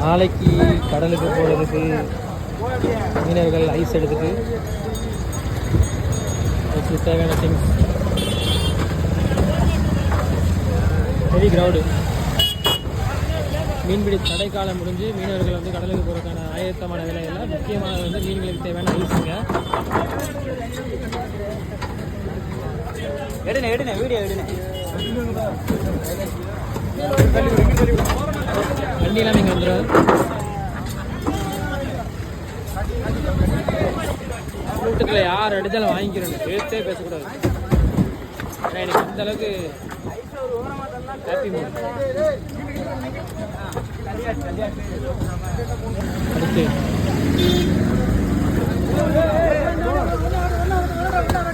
நாளைக்கு கடலுக்கு போகிறதுக்கு மீனவர்கள் ஐஸ் எடுத்துட்டு அதுக்கு தேவையான திங்ஸ் ஹெவி கிரவுடு மீன்பிடி தடைக்காலம் முடிஞ்சு மீனவர்கள் வந்து கடலுக்கு போகிறதுக்கான ஆயத்தமான வேலைகளில் முக்கியமானது வந்து மீன்களுக்கு தேவையான ஐஸுங்க எடுனே எடுனே வீடியோ எடுனே வண்டியெல்லாம் நீங்கள் வந்துடும் கூட்டத்தில் யார் அடித்தாலும் வாங்கிக்கிறேன் பேசே பேசக்கூடாது. ஏன்னா எனக்கு அந்த அளவுக்கு ஹாப்பி அடுத்து.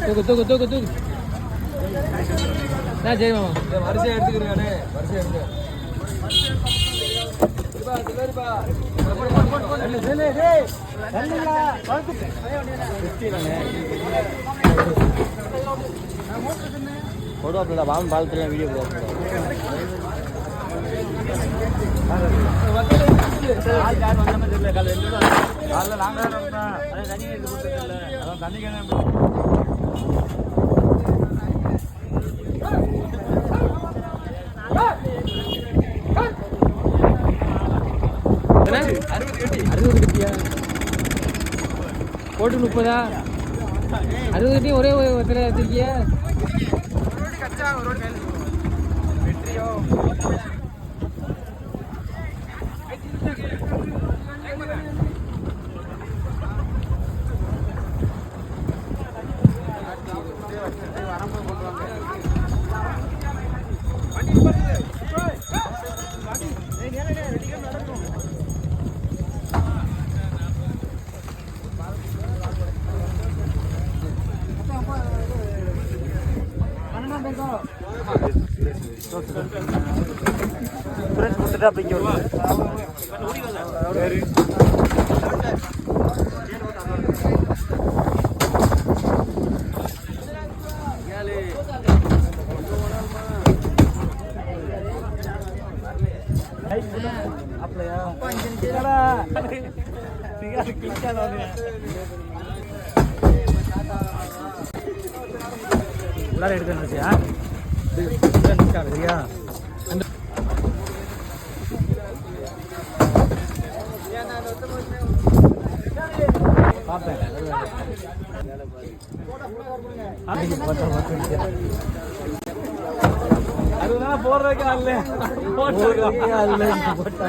தூக்கு தூக்கு தூக்கு தூக்கு. நான் ஜெய் மாமா? வரிசையாக எடுத்துக்கிறேன் வரிசையை எடுத்து போடுவாப்பில்ல வாங்க பாலத்துல வீடியோ போடுவாப்பில்ல என்ன? அறுபது கட்டியா முப்பதா? அறுபது கட்டி ஒரே ஒருத்தர வச்சிருக்கியா ಸುರೇಶ್ ಗೊತ್ತಿರ ಬೆಂಜೂರು Tinggal kincang உள்ளார எடுக்க நினைச்சியா? சரியா? பார்ப்பேன் அதுதான் போடுறதுக்கு அல்ல போடுறதுக்கு அல்ல போட்டா